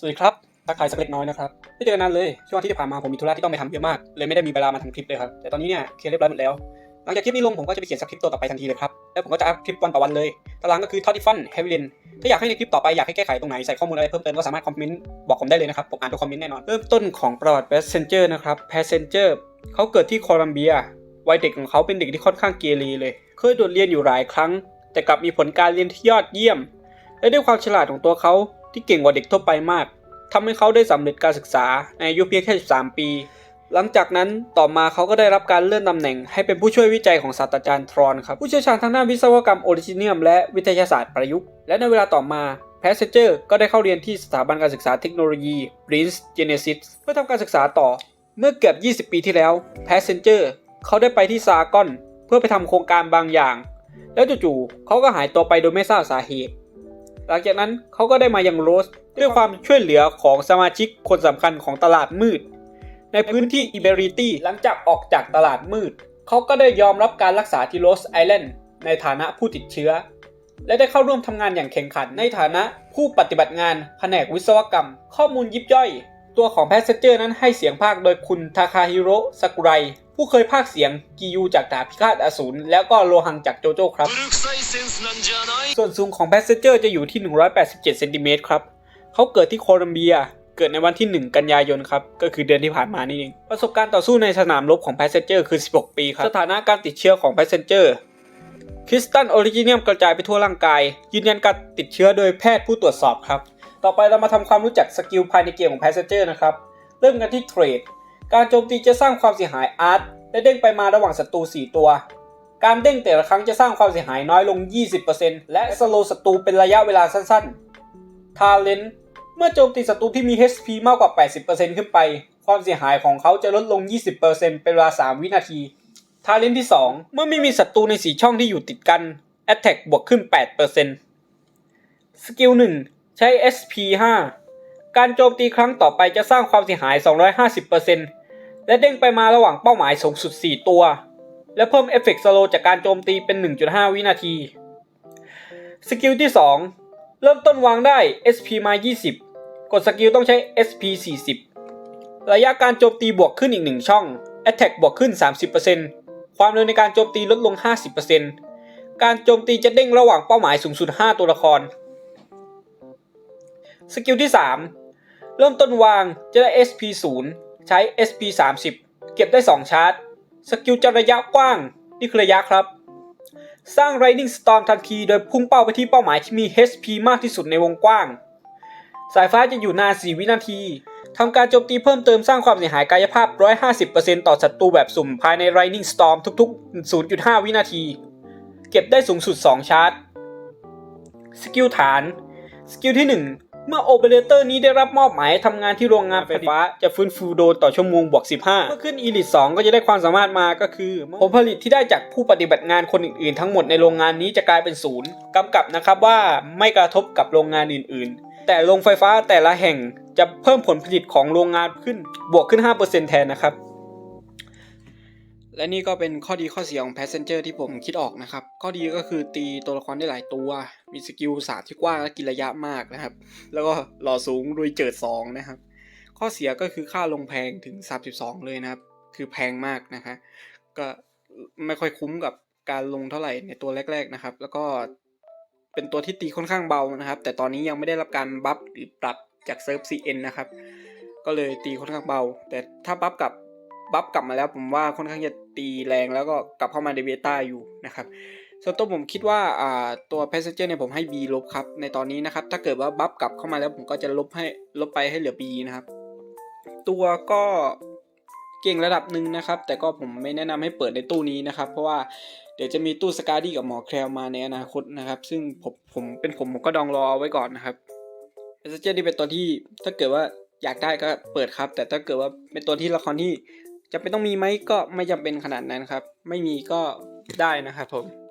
สวัสดีครับทักทายสักเล็กน้อยนะครับไม่เจอกันนานเลยช่วงที่ผ่านมาผมมีธุระที่ต้องไปทำเยอะมากเลยไม่ได้มีเวลามาทำคลิปเลยครับแต่ตอนนี้เนี่ยเคลียร์เรียบร้อยหมดแล้วหลังจากคลิปนี้ลงผมก็จะไปเขียนสคริปต์ตัวต่อไปทันทีเลยครับแล้วผมก็จะอัพคลิปวันต่อวันเลยตารางก็คือทอดที่ฟันเฮวิเลนถ้าอยากให้ในคลิปต่อไปอยากให้แก้ไขตรงไหนใส่ข้อมูลอะไรเพิ่มเติมก็สามารถคอมเมนต์บอกผมได้เลยนะครับผมอ่านทุกคอมเมนต์แน่นอนเริ่มต้นของประวัติ Passenger นะครับ Passenger เขาเกิดที่โคลัมเบียวัยเด็กของเขาเป็นเด็กที่ค่อนข้างเกเรเลย เคยโดดเรียนอยู่หลายครั้ง แต่กลับมีผลการเรียนที่ยอดเยี่ยม และด้วยความฉลาดของตัวเขา ที่เก่งกว่าเด็กทั่วไปมากทำให้เขาได้สำเร็จการศึกษาในอายุเพียงแค่ 13 ปี หลังจากนั้นต่อมาเขาก็ได้รับการเลื่อนตำแหน่ง ให้เป็นผู้ช่วยวิจัยของศาสตราจารย์ทรอนครับผู้เชี่ยวชาญทางด้านวิศวกรรมโอริจิเนียมและวิทยาศาสตร์ประยุกต์ และในเวลาต่อมาแพสเซเจอร์ก็ได้เข้าเรียนที่สถาบันการศึกษาเทคโนโลยี Prince Genesis เพื่อทำการศึกษาต่อเมื่อเกือบ 20 ปีที่แล้วแพสเซนเจอร์เขาได้ไปที่ซากอน เพื่อไปทำโครงการบางอย่าง แล้วจู่ๆเขาก็หายตัวไปโดยไม่ทราบสาเหตุ หลังจากนั้นเขาก็ได้มายังโรสด้วยความช่วยเหลือของสมาชิกคนสำคัญของตลาดมืด ในพื้นที่อิเบริตี้หลังจากออกจากตลาดมืด เขาก็ได้ยอมรับการรักษาที่โรสไอแลนด์ในฐานะผู้ติดเชื้อ และได้เข้าร่วมทำงานอย่างแข่งขันในฐานะผู้ปฏิบัติงานแผนกวิศวกรรม ข้อมูลยิบย่อย ตัวของแพสเซเจอร์นั้นให้เสียงภาคโดยคุณทาคาฮิโร่ซากุไร ผู้เคยภาคเสียงกียูจากดาพิฆาตอสูรแล้วก็โลหังจากโจโจ้ครับ ส่วนสูงของแพสเซนเจอร์จะอยู่ที่ 187เซนติเมตรครับ เขาเกิดที่โคลอมเบียเกิดในวันที่ 1 กันยายนครับ ก็คือเดือนที่ผ่านมานี่เอง ประสบการณ์ต่อสู้ในสนามรบของแพสเซนเจอร์คือ 16 ปีครับ สถานะการติดเชื้อของแพสเซนเจอร์คริสตัลออริจินียมกระจายไปทั่วร่างกาย ยืนยันการติดเชื้อโดยแพทย์ผู้ตรวจสอบครับ ต่อไปเรามาทำความรู้จักสกิลภายในเกมของแพสเซนเจอร์นะครับ เริ่มกันที่เทรด การโจมตีจะสร้างความเสียหายอาร์ตและเด้งไปมาระหว่างศัตรู 4 ตัว การเด้งแต่ละครั้งจะสร้างความเสียหายน้อยลง 20%และสโลศัตรูเป็นระยะเวลาสั้นๆ ทาเลนเมื่อโจมตีศัตรูที่มี HP มากกว่า 80%ขึ้นไป ความเสียหายของเขาจะลดลง 20%เป็นเวลา 3 วินาที ทาเลนที่ 2 เมื่อไม่มีศัตรูใน4ช่องที่อยู่ติดกัน Attack บวกขึ้น 8%สกิล 1 ใช้ SP 5 การโจมตีครั้งต่อไปจะสร้างความเสียหาย 250% และเด้งไปมาระหว่างเป้าหมายสูงสุด 4 ตัว และเพิ่มเอฟเฟกต์สโลจากการโจมตีเป็น 1.5 วินาที สกิลที่ 2 เริ่มต้นวางได้ SP มา 20 กดสกิลต้องใช้ SP 40 ระยะการโจมตีบวกขึ้นอีก 1 ช่อง Attack บวกขึ้น 30%ความเร็วในการโจมตีลดลง 50%การโจมตีจะเด้งระหว่างเป้าหมายสูงสุด 5 ตัวละคร สกิลที่ 3 เริ่มต้นวางจะได้ SP 0 ใช้ SP 30เก็บได้ 2 ชาร์จ สกิลจะระยะกว้าง นี่คือระยะครับ สร้าง Riding Storm ทันที โดยพุ่งเป้าไปที่เป้าหมายที่มี HP มากที่สุดในวงกว้าง สายฟ้าจะอยู่นาน 4 วินาทีทำการโจมตีเพิ่มเติมสร้างความเสียหายกายภาพ 150%ต่อศัตรูแบบสุ่มภายใน Riding Storm ทุกๆ 0.5 วินาที เก็บได้สูงสุด 2 ชาร์จ สกิลฐาน สกิลที่ 1 เมื่อโอเปอเรเตอร์นี้ได้รับมอบหมายทำงานที่โรงงานไฟฟ้า จะฟื้นฟูโดนต่อชั่วโมงบวก 15 เมื่อขึ้นอีลิท2ก็จะได้ความสามารถมาก็คือ ผลผลิตที่ได้จากผู้ปฏิบัติงานคนอื่นๆ ทั้งหมดในโรงงานนี้จะกลายเป็นศูนย์กำกับนะครับว่าไม่กระทบกับโรงงานอื่น ๆ แต่โรงไฟฟ้าแต่ละแห่งจะเพิ่มผลผลิตของโรงงานขึ้นบวกขึ้น 5%แทนนะครับ และนี่ก็เป็นข้อดีข้อเสียของ Passenger ที่ผมคิดออกนะครับ ข้อดีก็คือตีตัวละครได้หลายตัว มีสกิลศาสตร์ที่กว้างและกินระยะมากนะครับ แล้วก็หล่อสูงรุยเจิด 2 นะครับ ข้อเสียก็คือค่าลงแพงถึง 32 เลยนะครับ คือแพงมากนะคะก็ไม่ค่อยคุ้มกับการลงเท่าไหร่ในตัวแรก ๆนะครับ แล้วก็เป็นตัวที่ตีค่อนข้างเบานะครับ แต่ตอนนี้ยังไม่ได้รับการบัฟหรือปรับจากเซิร์ฟ CN นะครับ ก็เลยตีค่อนข้างเบา แต่ถ้าบัฟกลับ บัฟกลับมาแล้วผมว่าค่อนข้างจะตีแรงแล้วก็กลับเข้ามาในเบต้าอยู่นะครับส่วนตัวผมคิดว่าตัว Passenger เนี่ยผมให้ B ลบครับ ในตอนนี้นะครับ ถ้าเกิดว่าบัฟกลับเข้ามาแล้วผมก็จะลบให้ลบไปให้เหลือ B นะครับ ตัวก็เก่งระดับหนึ่งนะครับ แต่ก็ผมไม่แนะนำให้เปิดในตู้นี้นะครับ เพราะว่าเดี๋ยวจะมีตู้สกาดี้กับหมอแคลมาในอนาคตนะครับ ซึ่งผมผมเป็นผมผมก็ดองรอเอาไว้ก่อนนะครับ Passenger นี่เป็นตัวที่ถ้าเกิดว่าอยากได้ก็เปิดครับ แต่ถ้าเกิดว่าเป็นตัวที่ละครที่ จะเป็นต้องมีไหมก็ไม่จำเป็นขนาดนั้นครับ ไม่มีก็ได้นะครับผม